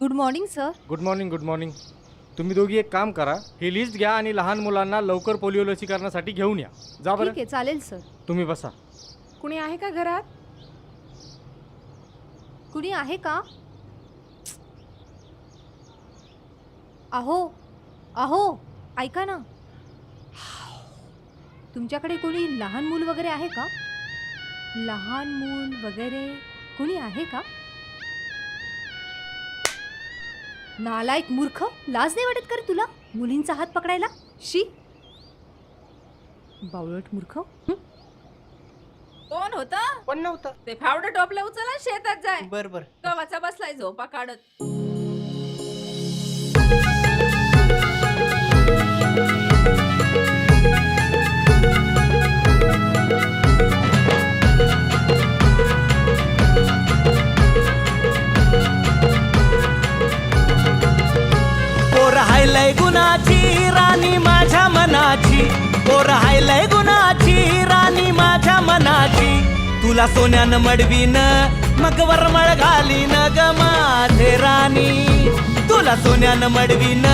Good morning sir good morning good morning तुम्ही दोघी एक काम करा. ही लिस्ट घ्या आणि लहान मुलांना लवकर पोलिओ लसीकरणासाठी घेऊन या. जा ठीक बरं आहे चालेल सर तुम्ही बसा. कुणी आहे का घरात? कुणी आहे का? अहो अहो ऐका ना. तुमच्याकडे कोणी लहान मूल वगैरे आहे का? लहान मूल वगैरे कोणी आहे का? नालायक मूर्ख लाज नाही वाटत का रे तुला? मुलींचा हात पकडायला? शी. बावळट मूर्ख? कोण होता? पण नव्हतं? ते फावडं टोपलं उचला शेतात जाय. बर बर. गव्हाचा बसलाय झोपा काढत. पोर हायलय गुणाची राणी माझ्या मनाची. तुला सोन्यानं मडवीन मग वरमळ घालीन ग माझे राणी. तुला सोन्यानं मडवीन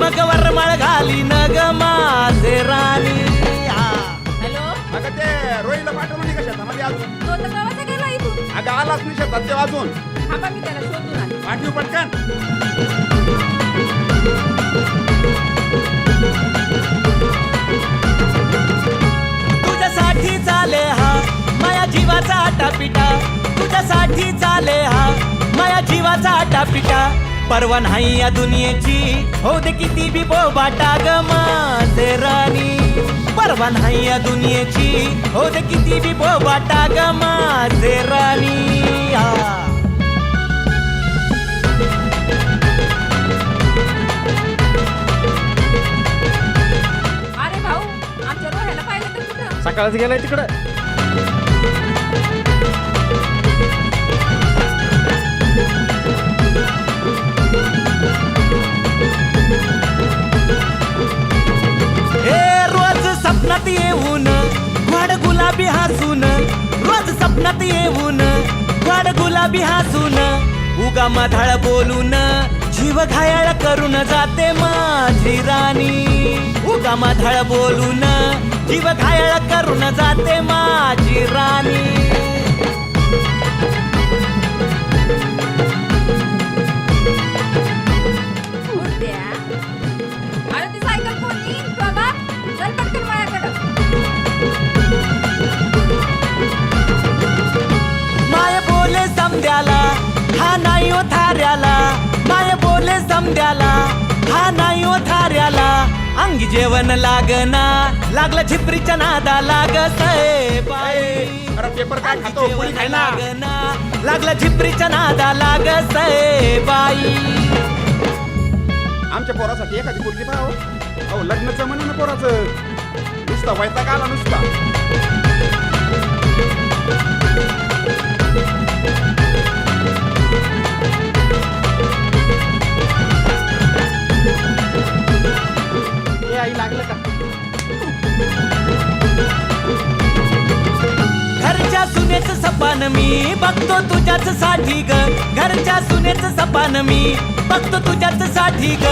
मग वरमळ घालीन ग माझे राणी. हा. हॅलो? अगं ते रोहिला पाठवलं नाही का शेतामध्ये अजून? तो तर गावाचा गेला इथून? अगं आलाच नाही शेतात ते वाजून थांबा मी त्याला शोधून आले पाठवू पटकन. आटापिटा तुझ्यासाठी चाले हा. माया जीवाचा आटापिटा. परवा नाही या दुनियेची. हो दे किती बी बोबाटा ग माझे राणी. परवा नाही या दुनियेची. हो दे किती बी बोबाटा ग माझे राणी. हा. अरे भाऊ आमच्या रोह्याला पाहिलं तर कुठं? सकाळच गेलाय तिकडं. रोज सपनात येऊन वाड गुलाबी हसून उगा माधाळ बोलून जीव घायाळ करून जाते माझी राणी. उगा माधाळ बोलून जीव घायाळ करून जाते माझी राणी. ओ थाऱ्याला बोले समद्याला? हा नाही ओ थाऱ्याला अंगी जेवण लागना लागलं झिपरीच्या नादा लाग बाई अरे पेपर काय खातो? पोळी खाय ना लागलं झिपरीच्या नादा लाग बाई आमच्या पोरासाठी एखादी पोरगी पाहा हो. अहो लग्नाचं म्हणून पोराचं. नुसता वैताग आला नुसता. मी. बघतो तुझ्याच साठी ग. घरच्या सुनेच सपान मी. बघतो तुझ्याच साठी ग.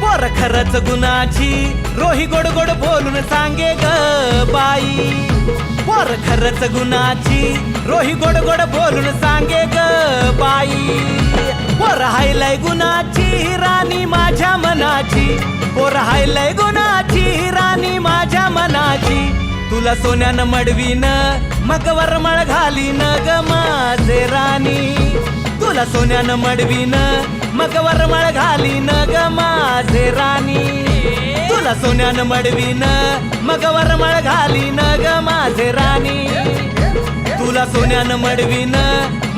पोर खरच गुणाची. रोही गोड गोड बोलून सांगे ग बाई. पोर खरच गुणाची. रोही गोड गोड बोलून सांगे ग बाई. पोर हायलय गुणाची राणी माझ्या मनाची. पोर हायलय गुणाची राणी माझ्या मनाची. तुला सोन्यानं मडवीन मग वरमळ घालीन ग माझे राणी. तुला सोन्यानं मडवीन मग वरमळ घालीन ग माझे राणी. तुला सोन्यानं मडवीन मग वरमळ घालीन ग माझे राणी. तुला सोन्यानं मडवीन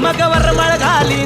मग वरमळ घाली